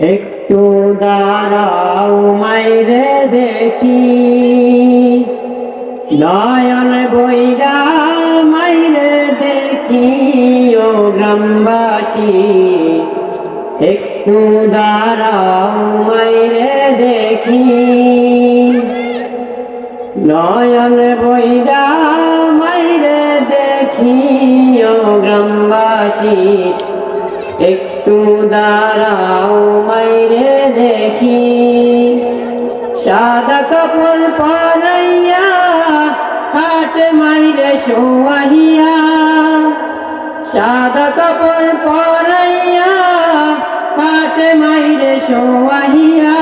একটু দাঁড়াও, মাইরে দেখি। নয়ন বইরা মাইরে দেখি, ও গ্রামবাসী। একটু দাঁড়াও, মাইরে দেখি। নয়ন বইরা মাইরে দেখি, ও গ্রামবাসী। একটু দাঁড়াও, মাইরে দেখি। সাদা কাপড় পরাইয়া হাট মাইরে শোয়াহিয়া সাদা কাপড় পরাইয়া কাট মাইরে শোয়াহিয়া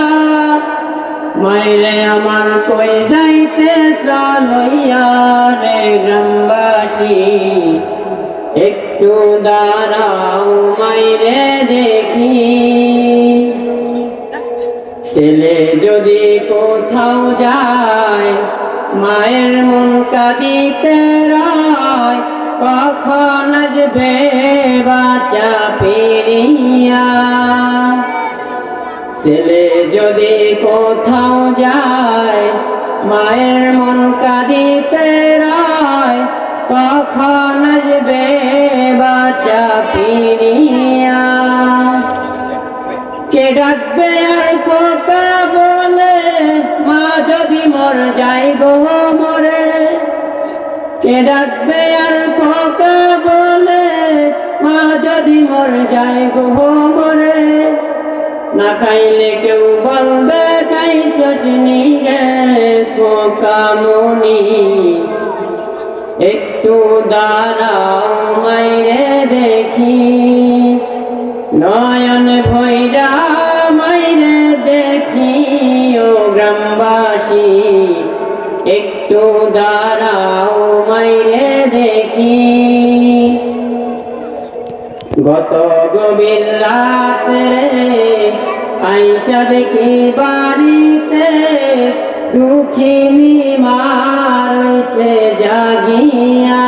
মাইরে আমার কই যাইতে লইয়া রে গ্রামবাসী? একটু দাঁড়াও, মাইরে দেখি। ছেলে যদি কোথাও যায়, মায়ের মন কাঁদিতে রায়, কখন আসবে বাচ্চা ফিরিয়া? ছেলে যদি কোথাও যায়, মায়ের মন কাঁদিতে রায়, কখন আসবে বাচ্চা ফিরিয়া। কে ডাকবে আর কোকা বলে? মা যদি মর যাই গো মরে। কে ডাকবে আর কোকা বলে? মা যদি মর যায় গো মরে। না খাইলে কেউ বলবে খাই শোষনি গে কোকামনি একটু দাঁড়াও নয়ন ভৈরা মাইরে দেখি ও গ্রামবাসী, একটু দাঁড়াও মাইরে দেখি। গত গভীর রাতে আইসা দেখি বাড়িতে, দুঃখিনী মারছে জাগিয়া।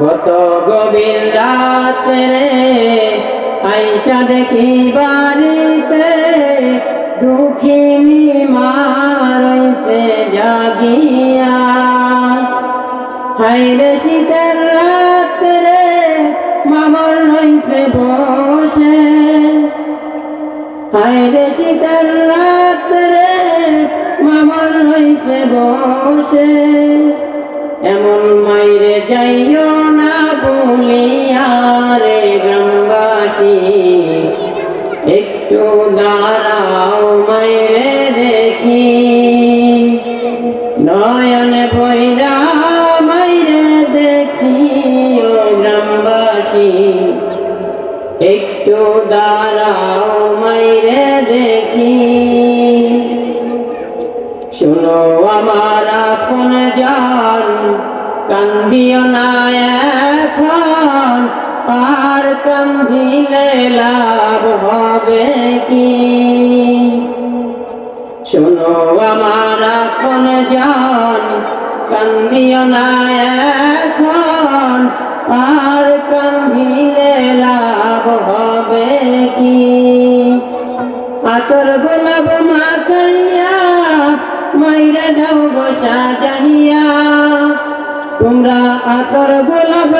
গত গভীর রাতে আইসা দেখি বাড়িতে দুঃখিনী মারছে জাগিয়া। হাইরে শীতের রাত্রে মামর রইছে বসে। হাইরে শীতের রাত্রে মামর রইছে বসে। গ্রামবাসী একটু দাঁড়াও মাইরে দেখি। নয়ন বৈরা মাইরে দেখি গ্রামবাসী। একটু দাঁড়াও মাইরে দেখি। শোনো আমার আপন জান, কান্দিও না এখন। আর কান্দিলে লাভ হবে কি? শোনো আমার আপন জান কান্দিও না এখন, আর কান্দিলে লাভ হবে কি? আতর গোলাপ মাখাইয়া মাইরে দাও বসা যাইয়া তোমরা আতর গোলাপ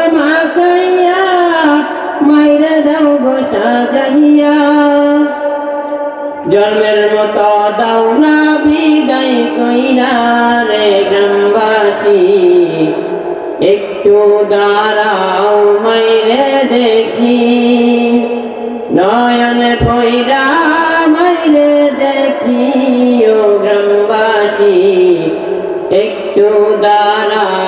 বসা জন্মের মতো দাও না বিদায় কইরা রে গ্রামবাসী। একটু দাঁড়াও মাইরে দেখি। নয়ন পইরা মাইরে দেখি ও গ্রামবাসী। একটু দাঁড়াও